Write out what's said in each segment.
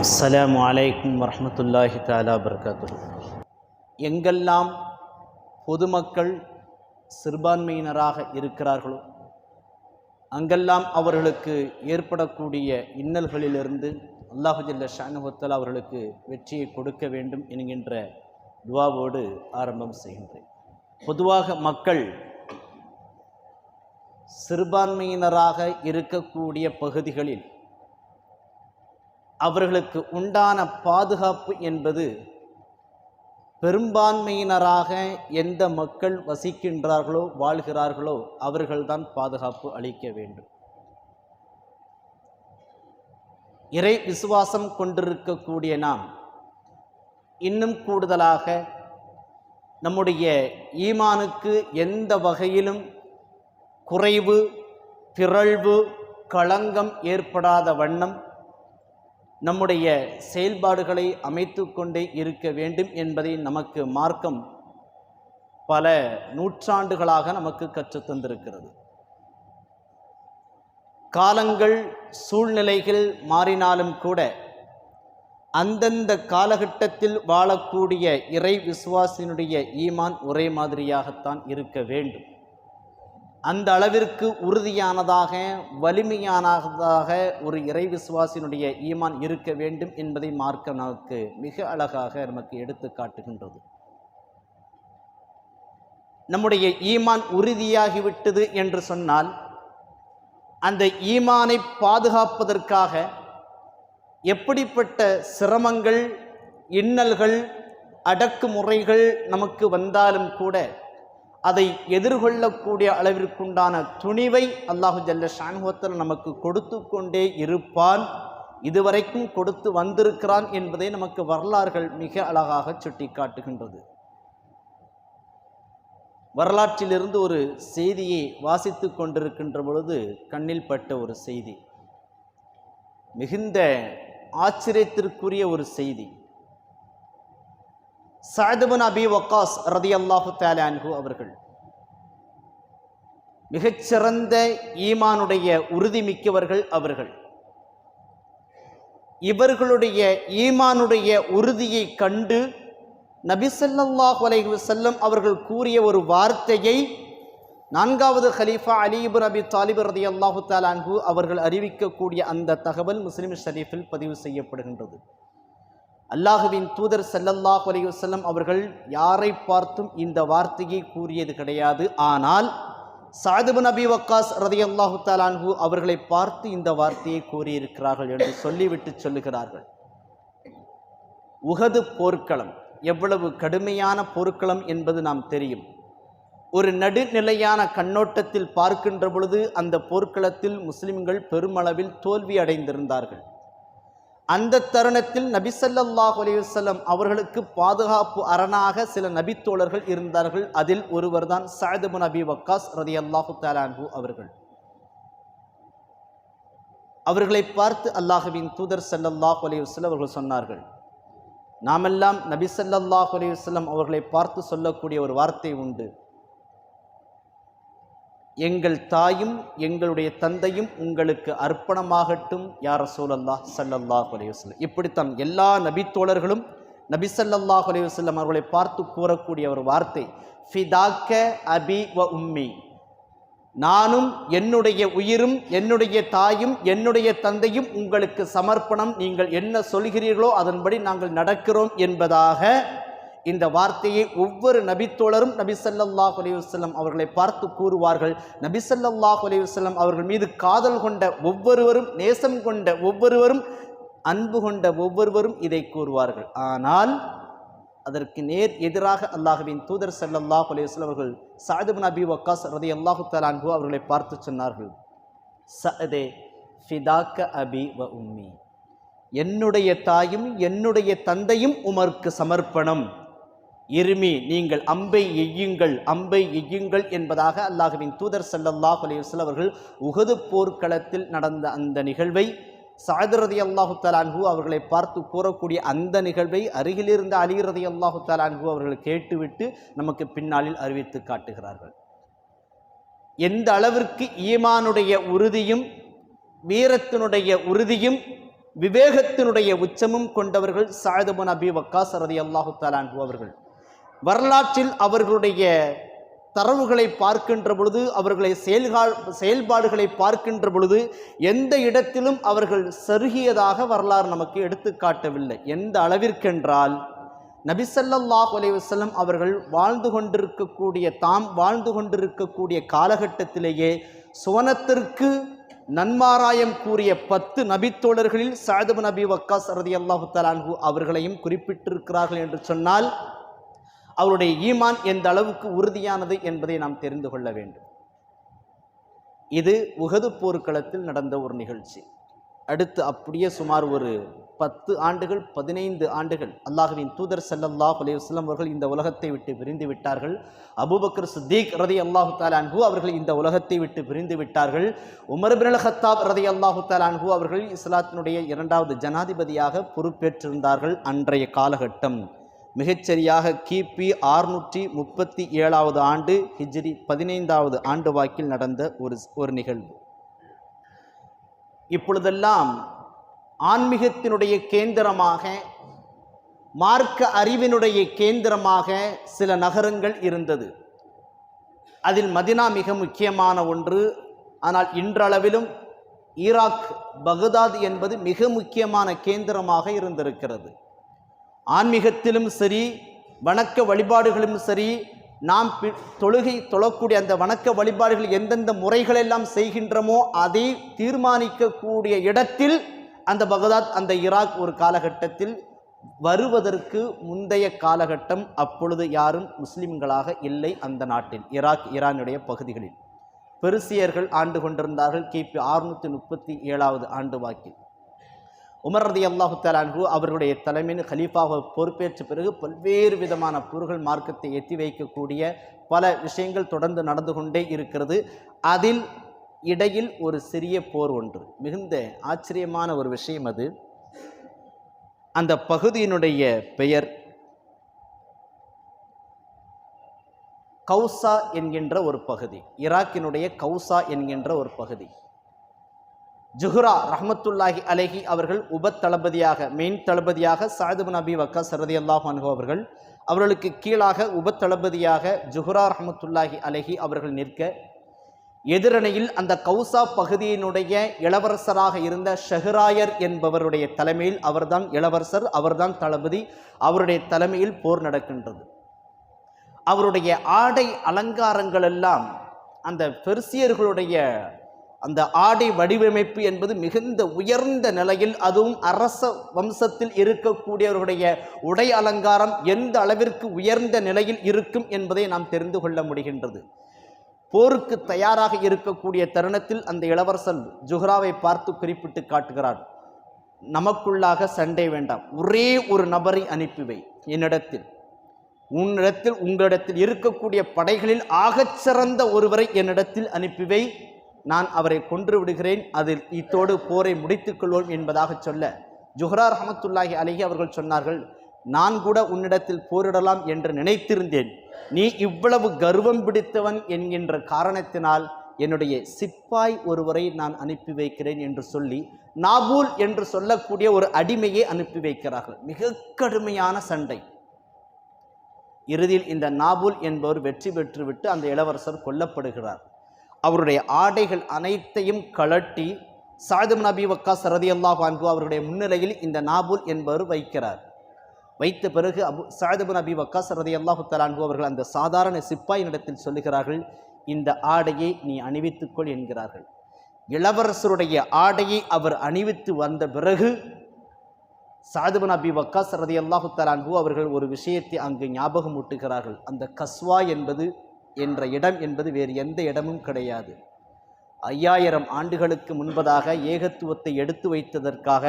அஸ்லாம் அலைக்கும் வரமத்துல்லாஹி தாலா வபரகாத்துஹு. எங்கெல்லாம் பொதுமக்கள் சிறுபான்மையினராக இருக்கிறார்களோ அங்கெல்லாம் அவர்களுக்கு ஏற்படக்கூடிய இன்னல்களிலிருந்து அல்லாஹு ஜல்ல ஷானுஹத்தல் அவர்களுக்கு வெற்றியை கொடுக்க வேண்டும் என்கின்ற துவாவோடு ஆரம்பம் செய்கின்றேன். பொதுவாக மக்கள் சிறுபான்மையினராக இருக்கக்கூடிய பகுதிகளில் அவர்களுக்கு உண்டான பாதுகாப்பு என்பது பெரும்பான்மையினராக எந்த மக்கள் வசிக்கின்றார்களோ வாழ்கிறார்களோ அவர்கள்தான் பாதுகாப்பு அளிக்க வேண்டும். இறை விசுவாசம் கொண்டிருக்கக்கூடிய நாம் இன்னும் கூடுதலாக நம்முடைய ஈமானுக்கு எந்த வகையிலும் குறைவு பிறழ்வு களங்கம் ஏற்படாத வண்ணம் நம்முடைய செயல்பாடுகளை அமைத்து கொண்டே இருக்க வேண்டும் என்பதை நமக்கு மார்க்கம் பல நூற்றாண்டுகளாக நமக்கு கற்றுத்தந்திருக்கிறது காலங்கள் சூழ்நிலைகள் மாறினாலும் கூட அந்தந்த காலகட்டத்தில் வாழக்கூடிய இறை விசுவாசினுடைய ஈமான் ஒரே மாதிரியாகத்தான் இருக்க வேண்டும். அந்த அளவிற்கு உறுதியானதாக வலிமையானதாக ஒரு இறை விசுவாசினுடைய ஈமான் இருக்க வேண்டும் என்பதை மார்க்க நமக்கு மிக அழகாக நமக்கு எடுத்து காட்டுகின்றது. நம்முடைய ஈமான் உறுதியாகிவிட்டது என்று சொன்னால் அந்த ஈமானை பாதுகாப்பதற்காக எப்படிப்பட்ட சிரமங்கள் இன்னல்கள் அடக்குமுறைகள் நமக்கு வந்தாலும் கூட அதை எதிர்கொள்ளக்கூடிய அளவிற்குண்டான துணிவை அல்லாஹு ஜல்ல ஷான்ஹோத்தல் நமக்கு கொடுத்து கொண்டே இருப்பான். இதுவரைக்கும் கொடுத்து வந்திருக்கிறான் என்பதை நமக்கு வரலாறுகள் மிக அழகாக சுட்டி காட்டுகின்றது வரலாற்றிலிருந்து ஒரு செய்தியை வாசித்து கொண்டிருக்கின்ற பொழுது கண்ணில் பட்ட ஒரு செய்தி. மிகுந்த ஆச்சரியத்திற்குரிய ஒரு செய்தி. சாதுபன் அபி ஒக்காஸ் ரதி அல்லாஹு தாலான்கு அவர்கள். மிகச்சிறந்த ஈமானுடைய உறுதிமிக்கவர்கள் அவர்கள். இவர்களுடைய ஈமானுடைய உறுதியை கண்டு நபிசல்லாஹு அலைஹி செல்லம் அவர்கள் கூறிய ஒரு வார்த்தையை நான்காவது ஹலீஃபா அலிபுன் அபி தாலிபர் ரதி அல்லாஹு தாலான்கு அவர்கள் அறிவிக்கக்கூடிய அந்த தகவல் முஸ்லிம் ஷரீஃபில் பதிவு செய்யப்படுகின்றது. அல்லாஹுவின் தூதர் சல்லல்லாஹ் அலையுசல்லம் அவர்கள் யாரை பார்த்தும் இந்த வார்த்தையை கூறியது கிடையாது. ஆனால் சாதுபு நபி வக்காஸ் ரதி அல்லாஹு தாலான்ஹு அவர்களை பார்த்து இந்த வார்த்தையை கூறியிருக்கிறார்கள் என்று சொல்லிவிட்டு சொல்லுகிறார்கள். உகது போர்க்களம் எவ்வளவு கடுமையான போர்க்களம் என்பது நாம் தெரியும். ஒரு நடுநிலையான கண்ணோட்டத்தில் பார்க்கின்ற பொழுது அந்த போர்க்களத்தில் முஸ்லிம்கள் பெருமளவில் தோல்வி அடைந்திருந்தார்கள் அந்த தருணத்தில் நபிசல்லாஹ் அலையுசல்லம் அவர்களுக்கு பாதுகாப்பு அரணாக சில நபித்தோழர்கள் இருந்தார்கள். அதில் ஒருவர்தான் சாயதுபு நபி வக்காஸ் ரதி அல்லாஹு தாலான்ஹூ அவர்கள். அவர்களை பார்த்து அல்லாஹுவின் தூதர் சல்லல்லாஹ் அலையுஸ்லம் அவர்கள் சொன்னார்கள் நாமெல்லாம் நபி சல்லல்லாஹ் அலையுஸ்லம் அவர்களை பார்த்து சொல்லக்கூடிய ஒரு வார்த்தை உண்டு. எங்கள் தாயும் எங்களுடைய தந்தையும் உங்களுக்கு அர்ப்பணமாகட்டும் யார் சூழல்லா சல்லல்லாஹ் அலையுஸ்லம் இப்படித்தான் எல்லா நபித்தோழர்களும் நபி சல்லல்லாஹ் அலையுஸ்லம் அவர்களை பார்த்து கூறக்கூடிய ஒரு வார்த்தை ஃபிதாக்க அபி வ உம்மி. நானும் என்னுடைய உயிரும் என்னுடைய தாயும் என்னுடைய தந்தையும் உங்களுக்கு சமர்ப்பணம் நீங்கள் என்ன சொல்கிறீர்களோ அதன்படி நாங்கள் நடக்கிறோம் என்பதாக இந்த வார்த்தையை ஒவ்வொரு நபித்தோழரும் நபி சல்லாஹ் அலையுஸ்லம் அவர்களை பார்த்து கூறுவார்கள். நபி சல்லாஹ் அலையுஸ்லம் அவர்கள் மீது காதல் கொண்ட ஒவ்வொருவரும் நேசம் கொண்ட ஒவ்வொருவரும் அன்பு கொண்ட ஒவ்வொருவரும் இதை கூறுவார்கள். ஆனால் அதற்கு நேர் எதிராக அல்லாஹுவின் தூதர் சல்லல்லாஹ் அலையுஸ்லம் அவர்கள் சாதுபின் அபி வக்காஸ் ரதி அல்லாஹு தலான்ஹு அவர்களை பார்த்து சொன்னார்கள். சதே ஃபிதாக்க அபி வ உம்மி. என்னுடைய தாயும் என்னுடைய தந்தையும் உமருக்கு சமர்ப்பணம். இருமி நீங்கள் அம்பை எய்யுங்கள் அம்பை எய்யுங்கள் என்பதாக அல்லாஹுவின் தூதர் சல்லல்லாஹ் அலையுஸ்ல அவர்கள் உகது போர்க்களத்தில் நடந்த அந்த நிகழ்வை சாதரதி அல்லாஹு தலான்ஹூ அவர்களை பார்த்து கூறக்கூடிய அந்த நிகழ்வை அருகிலிருந்த அலிரதி அல்லாஹு தலான்ஹூ அவர்கள் கேட்டுவிட்டு நமக்கு பின்னாளில் அறிவித்து காட்டுகிறார்கள். எந்த அளவிற்கு ஈமானுடைய உறுதியும் வீரத்தினுடைய உறுதியும் விவேகத்தினுடைய உச்சமும் கொண்டவர்கள் சாயதபுன் அபி வக்காஸ் ரதி அல்லாஹு தலான்ஹூ அவர்கள். வரலாற்றில் அவர்களுடைய தரவுகளை பார்க்கின்ற பொழுது அவர்களை செயல்கால் செயல்பாடுகளை பார்க்கின்ற பொழுது எந்த இடத்திலும் அவர்கள் சருகியதாக வரலாறு நமக்கு எடுத்து காட்டவில்லை. எந்த அளவிற்கென்றால் நபிசல்லாஹ் அலைவசல்லம் அவர்கள் வாழ்ந்து கொண்டிருக்கக்கூடிய தாம் வாழ்ந்து கொண்டிருக்கக்கூடிய காலகட்டத்திலேயே சுவனத்திற்கு நன்மாராயம் கூறிய பத்து நபித்தோழர்களில் சாதபு நபி வக்காஸ் ரதி அல்லாஹு தலான்ஹூ அவர்களையும் குறிப்பிட்டிருக்கிறார்கள் என்று சொன்னால் அவருடைய ஈமான் எந்த அளவுக்கு உறுதியானது என்பதை நாம் தெரிந்து கொள்ள வேண்டும். இது உகது போர்க்களத்தில் நடந்த ஒரு நிகழ்ச்சி. அடுத்து அப்படியே சுமார் ஒரு பத்து ஆண்டுகள் பதினைந்து ஆண்டுகள் அல்லாஹுவின் தூதர் ஸல்லல்லாஹு அலைஹி அவர்கள் இந்த உலகத்தை விட்டு பிரிந்து விட்டார்கள். அபுபக்கர் சித்தீக் ரதி அல்லாஹு தாலான்ஹு அவர்கள் இந்த உலகத்தை விட்டு பிரிந்து விட்டார்கள். உமர் பின் ஹத்தாப் ரதி அல்லாஹு தாலான்ஹு அவர்கள் இஸ்லாத்தினுடைய இரண்டாவது ஜனாதிபதியாக பொறுப்பேற்றிருந்தார்கள் அன்றைய காலகட்டம். மிகச்சரியாக கிபி ஆறுநூற்றி முப்பத்தி ஏழாவது ஆண்டு ஹிஜ்ரி பதினைந்தாவது ஆண்டு வாக்கில் நடந்த ஒரு ஒரு நிகழ்வு. இப்பொழுதெல்லாம் ஆன்மீகத்தினுடைய கேந்திரமாக மார்க்க அறிவினுடைய கேந்திரமாக சில நகரங்கள் இருந்தது. அதில் மதினா மிக முக்கியமான ஒன்று. ஆனால் இன்றளவிலும் ஈராக் பகுதாத் என்பது மிக முக்கியமான கேந்திரமாக இருந்திருக்கிறது. ஆன்மீகத்திலும் சரி வணக்க வழிபாடுகளும் சரி நாம் பி- தொழுகை தொழக்கூடிய அந்த வணக்க வழிபாடுகள் எந்தெந்த முறைகளெல்லாம் செய்கின்றமோ அதை தீர்மானிக்கக்கூடிய இடத்தில் அந்த பகதாத் அந்த ஈராக் ஒரு காலகட்டத்தில் வருவதற்கு முந்தைய காலகட்டம் அப்பொழுது யாரும் முஸ்லிம்களாக இல்லை அந்த நாட்டில் ஈராக் ஈரானுடைய பகுதிகளில். பெருசியர்கள் ஆண்டு கொண்டிருந்தார்கள் கிபி அறுநூற்றி முப்பத்தி ஏழாவது ஆண்டு வாக்கில். உமர் ரதி அல்லாஹு தலான்கு அவர்களுடைய தலைமையின் ஹலீஃபாக பொறுப்பேற்ற பிறகு பல்வேறு விதமான பொருள்கள் மார்க்கத்தை எத்தி வைக்கக்கூடிய பல விஷயங்கள் தொடர்ந்து நடந்து கொண்டே இருக்கிறது. அதில் இடையில் ஒரு சிறிய போர் ஒன்று. மிகுந்த ஆச்சரியமான ஒரு விஷயம் அது. அந்த பகுதியினுடைய பெயர் கௌசா என்கின்ற ஒரு பகுதி. ஈராக்கினுடைய கௌசா என்கின்ற ஒரு பகுதி. ஜுஹ்ரா ரஹமத்துல்லாஹி அலஹி அவர்கள் உப தளபதியாக மெயின் தளபதியாக சாதுப் நபி வக்கா சரதி அல்லாஹ் அனுகோ அவர்கள் அவர்களுக்கு கீழாக உப தளபதியாக ஜுஹ்ரா ரஹமத்துல்லாஹி அலஹி அவர்கள் நிற்க எதிரணியில் அந்த கௌசா பகுதியினுடைய இளவரசராக இருந்த ஷஹராயர் என்பவருடைய தலைமையில் அவர்தான் இளவரசர் அவர்தான் தளபதி அவருடைய தலைமையில் போர் நடக்கின்றது. அவருடைய ஆடை அலங்காரங்கள் எல்லாம் அந்த பெர்சியர்களுடைய அந்த ஆடை வடிவமைப்பு என்பது மிகுந்த உயர்ந்த நிலையில் அதுவும் அரச வம்சத்தில் இருக்கக்கூடியவர்களுடைய உடை அலங்காரம் எந்த அளவிற்கு உயர்ந்த நிலையில் இருக்கும் என்பதை நாம் தெரிந்து கொள்ள முடிகின்றது. போருக்கு தயாராக இருக்கக்கூடிய தருணத்தில் அந்த இளவரசன் ஜுஹ்ராவை பார்த்து குறிப்பிட்டு காட்டுகிறார் நமக்குள்ளாக சண்டை வேண்டாம் ஒரே ஒரு நபரை அனுப்பிவை என்னிடத்தில். உன்னிடத்தில் உங்களிடத்தில் இருக்கக்கூடிய படைகளில் ஆகச்சிறந்த ஒருவரை என்னிடத்தில் அனுப்பிவை நான் அவரை கொன்று விடுகிறேன். அதில் இத்தோடு போரை முடித்துக் கொள்வோம் என்பதாக சொல்ல ஜுஹ்ரா ரஹமத்துல்லாஹி அலிஹி அவர்கள் சொன்னார்கள் நான் கூட உன்னிடத்தில் போரிடலாம் என்று நினைத்திருந்தேன். நீ இவ்வளவு கர்வம் பிடித்தவன் என்கின்ற காரணத்தினால் என்னுடைய சிப்பாய் ஒருவரை நான் அனுப்பி வைக்கிறேன் என்று சொல்லி நாபூல் என்று சொல்லக்கூடிய ஒரு அடிமையை அனுப்பி வைக்கிறார்கள். மிக கடுமையான சண்டை. இறுதியில் இந்த நாபூல் என்பவர் வெற்றி பெற்றுவிட்டு அந்த இளவரசர் கொல்லப்படுகிறார். அவருடைய ஆடைகள் அனைத்தையும் கழட்டி சாதும் நபி வக்கா சரதி அல்லாஹ் அன்பு அவருடைய முன்னிலையில் இந்த நாபூல் என்பவர் வைக்கிறார். வைத்த பிறகு அபு சாதுபு நபி வக்கா சரதி அல்லாஹு தலான்பு அவர்கள் அந்த சாதாரண சிப்பாயினிடத்தில் சொல்லுகிறார்கள் இந்த ஆடையை நீ அணிவித்துக்கொள் என்கிறார்கள். இளவரசருடைய ஆடையை அவர் அணிவித்து வந்த பிறகு சாதுபன் நபி வக்காஸ் ரதி அல்லாஹு தலான்ஹு அவர்கள் ஒரு விஷயத்தை அங்கு ஞாபகம் ஊட்டுகிறார்கள் அந்த கஸ்வா என்பது என்ற இடம் என்பது வேறு எந்த இடமும் கிடையாது. ஐயாயிரம் ஆண்டுகளுக்கு முன்பதாக ஏகத்துவத்தை எடுத்து வைத்ததற்காக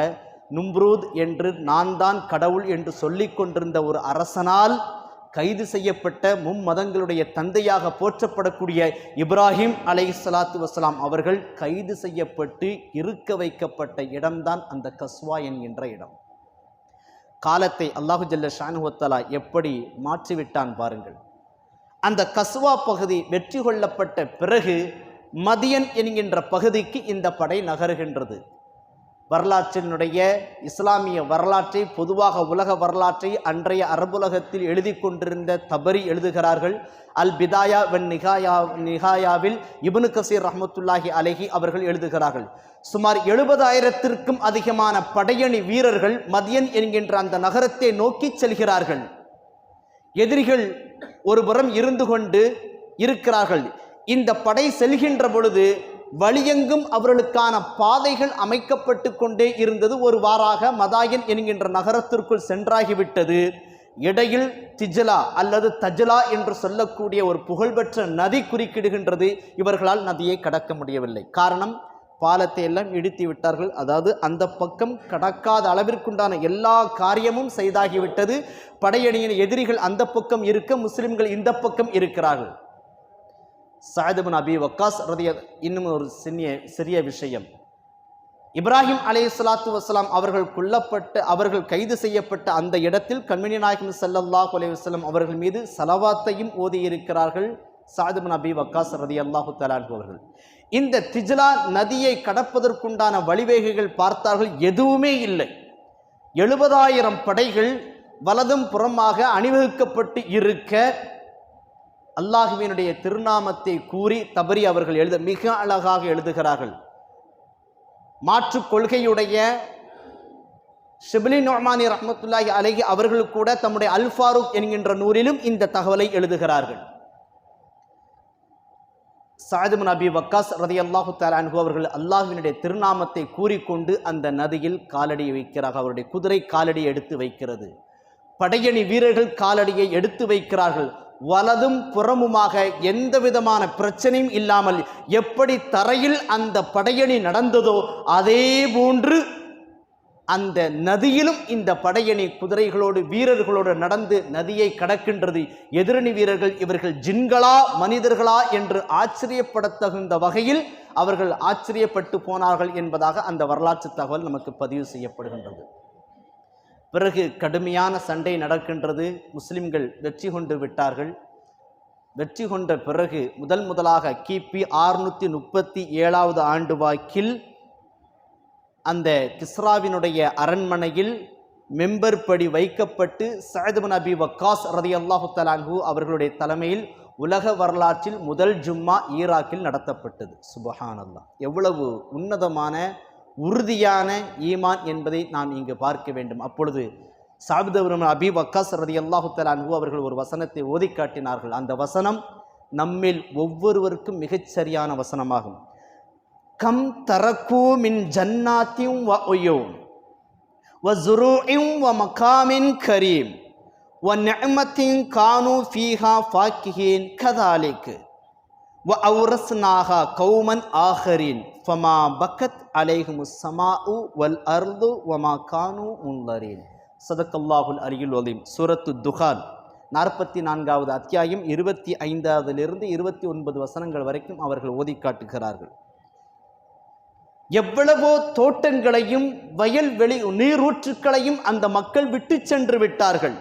நும்ரூத் என்று நான் தான் கடவுள் என்று சொல்லிக் கொண்டிருந்த ஒரு அரசனால் கைது செய்யப்பட்ட மும்மதங்களுடைய தந்தையாக போற்றப்படக்கூடிய இப்ராஹிம் அலை சலாத்து வசலாம் அவர்கள் கைது செய்யப்பட்டு இருக்க வைக்கப்பட்ட இடம்தான் அந்த கஸ்வா என்கின்ற இடம். காலத்தை அல்லாஹு ஜல்ல ஷானுவத்தலா எப்படி மாற்றிவிட்டான் பாருங்கள். அந்த கஸ்வா பகுதி வெற்றி கொள்ளப்பட்ட பிறகு மதியன் என்கின்ற பகுதிக்கு இந்த படை நகருகின்றது. வரலாற்றினுடைய இஸ்லாமிய வரலாற்றை பொதுவாக உலக வரலாற்றை அன்றைய அரபுலகத்தில் எழுதி கொண்டிருந்த தபரி எழுதுகிறார்கள். அல் பிதாயா வென் நிகாயா நிகாயாவில் இபுனு கசீர் ரஹமத்துல்லாஹி அலஹி அவர்கள் எழுதுகிறார்கள். சுமார் எழுபதாயிரத்திற்கும் அதிகமான படையணி வீரர்கள் மதியன் என்கின்ற அந்த நகரத்தை நோக்கி செல்கிறார்கள். எதிரிகள் ஒருபுறம் இருந்து கொண்டு இருக்கிறார்கள். இந்த படை செல்கின்ற பொழுது வழியெங்கும் அவர்களுக்கான பாதைகள் அமைக்கப்பட்டு கொண்டே இருந்தது. ஒரு வாராக மதாயன் என்கின்ற நகரத்திற்குள் சென்றாகிவிட்டது இடையில் திஜலா அல்லது தஜலா என்று சொல்லக்கூடிய ஒரு புகழ்பெற்ற நதி குறுக்கிடுகின்றது. இவர்களால் நதியை கடக்க முடியவில்லை. காரணம் பாலத்தை எல்லாம் இடித்து விட்டார்கள். அதாவது அந்த பக்கம் கடக்காத அளவிற்குண்டான எல்லா காரியமும் செய்தாகிவிட்டது. படையணியின் எதிரிகள் அந்த பக்கம் இருக்க முஸ்லிம்கள் இந்த பக்கம் இருக்கிறார்கள். சாயதுபின் அபி வக்காஸ் ரதிய இன்னும் ஒரு சிறிய சிறிய விஷயம். இப்ராஹிம் அலே சலாத்து வசலாம் அவர்கள் கொல்லப்பட்ட அவர்கள் கைது செய்யப்பட்ட அந்த இடத்தில் கண்மணி நாயகம் ஸல்லல்லாஹு அலைஹி வஸல்லம் அவர்கள் மீது சலவாத்தையும் ஓதியிருக்கிறார்கள் சாதுபின் அபி வக்காஸ் ரதி அல்லாஹு தலான்கு அவர்கள். இந்த திஜ்லா நதியை கடப்பதற்குண்டான வழிவேகைகள் பார்த்தார்கள் எதுவுமே இல்லை. எழுபதாயிரம் படைகள் வலதும் புறமாக அணிவகுக்கப்பட்டு இருக்க அல்லாஹுவினுடைய திருநாமத்தை கூறி தபரி அவர்கள் எழுத மிக அழகாக எழுதுகிறார்கள். மாற்றுக் கொள்கையுடைய ஷிபிலி நொமானி ரஹமத்துல்லாஹி அலஹி அவர்கள் கூட தம்முடைய அல் ஃபாரூக் என்கின்ற நூலிலும் இந்த தகவலை எழுதுகிறார்கள். சாயதுமன் நபி வக்காஸ் ரதி அல்லாஹு தாலான்ஹு அவர்கள் அல்லாஹினுடைய திருநாமத்தை கூறிக்கொண்டு அந்த நதியில் காலடி வைக்கிறார்கள். அவருடைய குதிரை காலடி எடுத்து வைக்கிறது. படையணி வீரர்கள் காலடியை எடுத்து வைக்கிறார்கள். வலதும் புறமுமாக எந்த விதமான பிரச்சனையும் இல்லாமல் எப்படி தரையில் அந்த படையணி நடந்ததோ அதே போன்று அந்த நதியிலும் இந்த படையணி குதிரைகளோடு வீரர்களோடு நடந்து நதியை கடக்கின்றது. எதிரணி வீரர்கள் இவர்கள் ஜின்களா மனிதர்களா என்று ஆச்சரியப்படத்தகுந்த வகையில் அவர்கள் ஆச்சரியப்பட்டு போனார்கள் என்பதாக அந்த வரலாற்று தகவல் நமக்கு பதிவு செய்யப்படுகின்றது. பிறகு கடுமையான சண்டை நடக்கின்றது. முஸ்லிம்கள் வெற்றி கொண்டு விட்டார்கள். வெற்றி கொண்ட பிறகு முதல் முதலாக கிபி ஆறுநூற்றி முப்பத்தி ஏழாவது ஆண்டு வாக்கில் அந்த கிஸ்ராவினுடைய அரண்மனையில் மெம்பர் படி வைக்கப்பட்டு சயதுபன் அபி வக்காஸ் ரதி அல்லாஹு தலாங்கு அவர்களுடைய தலைமையில் உலக வரலாற்றில் முதல் ஜும்மா ஈராக்கில் நடத்தப்பட்டது. சுபஹான் எவ்வளவு உன்னதமான உறுதியான ஈமான் என்பதை நாம் இங்கு பார்க்க வேண்டும். அப்பொழுது சாபிதபுரம் அபி வக்காஸ் ரதி அல்லாஹு தலான்ஹூ அவர்கள் ஒரு வசனத்தை ஓதி காட்டினார்கள் அந்த வசனம் நம்மில் ஒவ்வொருவருக்கும் மிகச் சரியான வசனமாகும். கம் தரக்கூ மின் ஜன்னாத்தியும் வ ஒயோம் வ ஜுரூஇம் வ மகாமின் கரீம். வ நெமத்தின் கானு ஃபீஹா ஃபாக்கிஹீன் கதாலிக்கு வ அவுரஸ்னாஹா கௌமன் ஆஹரின். ஃபமா பக்கத் அலேஹுமு சமா உ வல் அர்து வமா கானு முன்லரீன் சதக்கல்லாஹுல் அருகில் ஒலீம் சூரத்து துகான் நாற்பத்தி நான்காவது அத்தியாயம் இருபத்தி ஐந்தாவதிலிருந்து இருபத்தி ஒன்பது வசனங்கள் வரைக்கும் அவர்கள் ஓதி காட்டுகிறார்கள். எவ்வளவோ தோட்டங்களையும் வயல்வெளி நீரூற்றுக்களையும் அந்த மக்கள் விட்டு சென்று விட்டார்கள்.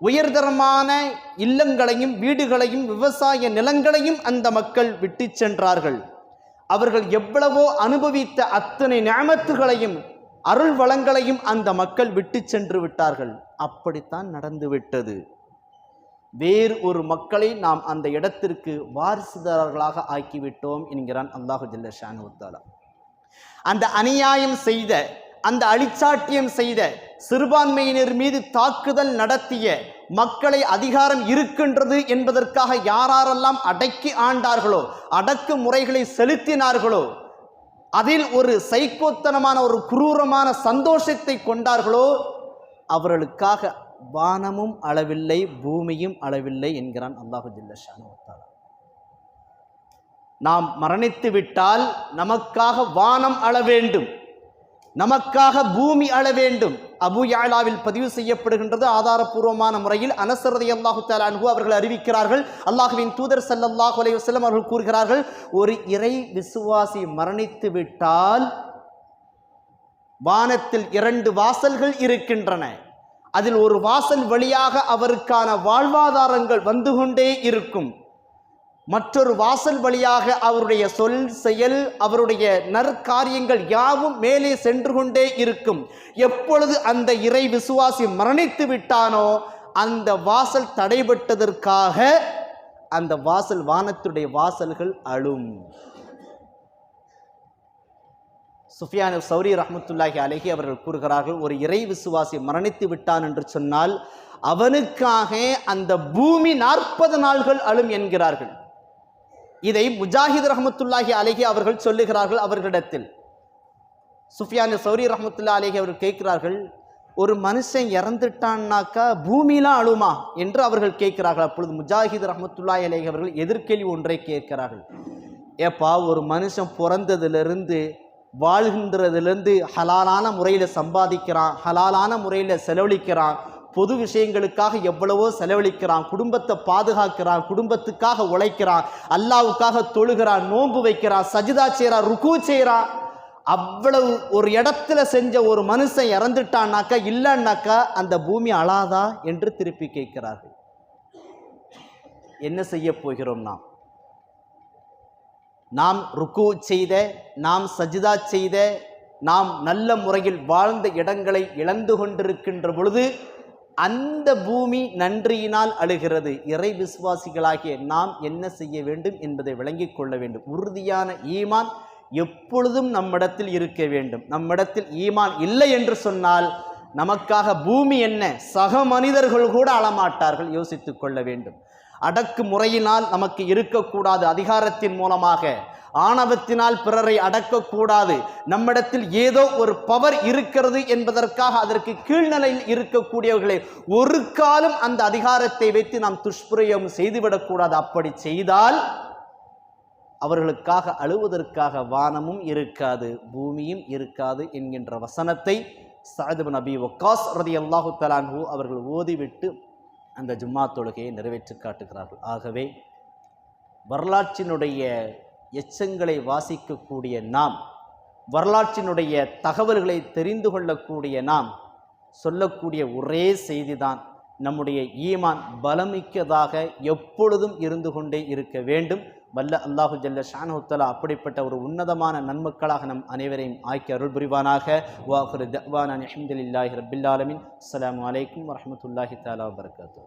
உயர்தரமான இல்லங்களையும் வீடுகளையும் விவசாய நிலங்களையும் அந்த மக்கள் விட்டு சென்றார்கள். அவர்கள் எவ்வளவோ அனுபவித்த அத்தனை ஞாபகங்களையும் அருள் வளங்களையும் அந்த மக்கள் விட்டு சென்று விட்டார்கள். அப்படித்தான் நடந்துவிட்டது. வேறு ஒரு மக்களை நாம் அந்த இடத்திற்கு வாரிசுதாரர்களாக ஆக்கிவிட்டோம் என்கிறான் அல்லாஹு ஜல்ல ஷானுத்தாலா அந்த அநியாயம் செய்த அந்த அழிச்சாட்டியம் செய்த சிறுபான்மையினர் மீது தாக்குதல் நடத்திய மக்களை அதிகாரம் இருக்கின்றது என்பதற்காக யாரெல்லாம் அடக்கி ஆண்டார்களோ அடக்கு முறைகளை செலுத்தினார்களோ அதில் ஒரு சைக்கோத்தனமான ஒரு குரூரமான சந்தோஷத்தை கொண்டார்களோ அவர்களுக்காக வானமும் அளவில்லை பூமியும் அளவில்லை என்கிறான் அல்லாஹு ஜில்லஷானு நாம் மரணித்து விட்டால் நமக்காக வானம் அள வேண்டும். நமக்காக பூமி அள வேண்டும். அபு யாலாவில் பதிவு செய்யப்படுகின்றது ஆதாரபூர்வமான முறையில் அனசரதை அல்லாஹு தாலான்ஹு அவர்கள் அறிவிக்கிறார்கள். அல்லாஹுவின் தூதர் சல்லாஹ் அலைவசல்லம் அவர்கள் கூறுகிறார்கள் ஒரு இறை விசுவாசி மரணித்து விட்டால் வானத்தில் இரண்டு வாசல்கள் இருக்கின்றன. அதில் ஒரு வாசல் வழியாக அவருக்கான வாழ்வாதாரங்கள் வந்து கொண்டே இருக்கும். மற்றொரு வாசல் வழியாக அவருடைய சொல் செயல் அவருடைய நற்காரியங்கள் யாவும் மேலே சென்று கொண்டே இருக்கும். எப்பொழுது அந்த இறை விசுவாசி மரணித்து விட்டானோ அந்த வாசல் தடைபட்டதற்காக அந்த வாசல் வானத்துடைய வாசல்கள் அழும். சுஃபியான் சௌரி ரஹமத்துல்லாஹி அலஹி அவர்கள் கூறுகிறார்கள் ஒரு இறை விசுவாசி மரணித்து விட்டான் என்று சொன்னால் அவனுக்காக அந்த பூமி நாற்பது நாள்கள் அழும் என்கிறார்கள். இதை முஜாஹித் ரஹமத்துல்லாஹி அலஹி அவர்கள் சொல்லுகிறார்கள் அவர்களிடத்தில். சுஃபியான் சௌரி ரஹமத்துல்லா அலஹி அவர்கள் கேட்கிறார்கள் ஒரு மனுஷன் இறந்துட்டான்னாக்கா பூமியெலாம் அழுமா என்று அவர்கள் கேட்கிறார்கள். அப்பொழுது முஜாஹித் ரஹமத்துல்லா அலஹி அவர்கள் எதிர்கேள்வி ஒன்றை கேட்கிறார்கள். ஏப்பா ஒரு மனுஷன் பிறந்ததிலிருந்து வாழ்கின்றதுலேருந்து ஹலாலான முறையில் சம்பாதிக்கிறான் ஹலாலான முறையில் செலவழிக்கிறான் பொது விஷயங்களுக்காக எவ்வளவோ செலவழிக்கிறான் குடும்பத்தை பாதுகாக்கிறான் குடும்பத்துக்காக உழைக்கிறான் அல்லாவுக்காக தொழுகிறான் நோன்பு வைக்கிறான் சஜிதா செய்கிறான் ருக்கு செய்கிறான் அவ்வளவு ஒரு இடத்துல செஞ்ச ஒரு மனுஷன் இறந்துட்டான்னாக்கா இல்லைன்னாக்கா அந்த பூமி அழாதா என்று திருப்பி கேட்கிறார்கள். என்ன செய்ய போகிறோம் நாம்? நாம் ருக்கு செய்த நாம் சஜிதா செய்த நாம் நல்ல முறையில் வாழ்ந்த இடங்களை இழந்து கொண்டிருக்கின்ற பொழுது அந்த பூமி நன்றியினால் அழுகிறது. இறை விசுவாசிகளாகிய நாம் என்ன செய்ய வேண்டும் என்பதை விளங்கிக் கொள்ள வேண்டும். உறுதியான ஈமான் எப்பொழுதும் நம்மிடத்தில் இருக்க வேண்டும். நம்மிடத்தில் ஈமான் இல்லை என்று சொன்னால் நமக்காக பூமி என்ன? சக மனிதர்கள் கூட அழமாட்டார்கள். யோசித்து கொள்ள வேண்டும். அடக்கு முறையினால் நமக்கு இருக்கக்கூடாது அதிகாரத்தின் மூலமாக. ஆணவத்தினால் பிறரை அடக்கக்கூடாது. நம்மிடத்தில் ஏதோ ஒரு பவர் இருக்கிறது என்பதற்காக அதற்கு கீழ்நிலையில் இருக்கக்கூடியவர்களை ஒரு காலம் அந்த அதிகாரத்தை வைத்து நாம் துஷ்பிரயோகம் செய்துவிடக்கூடாது. அப்படி செய்தால் அவர்களுக்காக அழுவதற்காக வானமும் இருக்காது பூமியும் இருக்காது என்கின்ற வசனத்தை சாயதுபன் நபி ஒக்காஸ் ரதி அல்லாஹு தலான்ஹூ அவர்கள் ஓதிவிட்டு அந்த ஜும்மா தொழுகையை நிறைவேற்றி காட்டுகிறார்கள். ஆகவே வரலாற்றினுடைய எச்சங்களை வாசிக்கக்கூடிய நாம் வரலாற்றினுடைய தகவல்களை தெரிந்து கொள்ளக்கூடிய நாம் சொல்லக்கூடிய ஒரே செய்திதான் நம்முடைய ஈமான். பலமிக்கதாக எப்பொழுதும் இருந்து கொண்டே இருக்க வேண்டும். வல்ல அல்லாஹு ஜல்ல ஷானுத்தலா அப்படிப்பட்ட ஒரு உன்னதமான நன்மக்களாக நம் அனைவரையும் ஆக்கி அருள் புரிவானாக. வாஹுரு தவான் அஹமதுல்லாஹி ரபில்லாலமின் அஸ்லாம் வலைக்கம் வரமத்துல்லாஹி தாலா வரகாத்தூ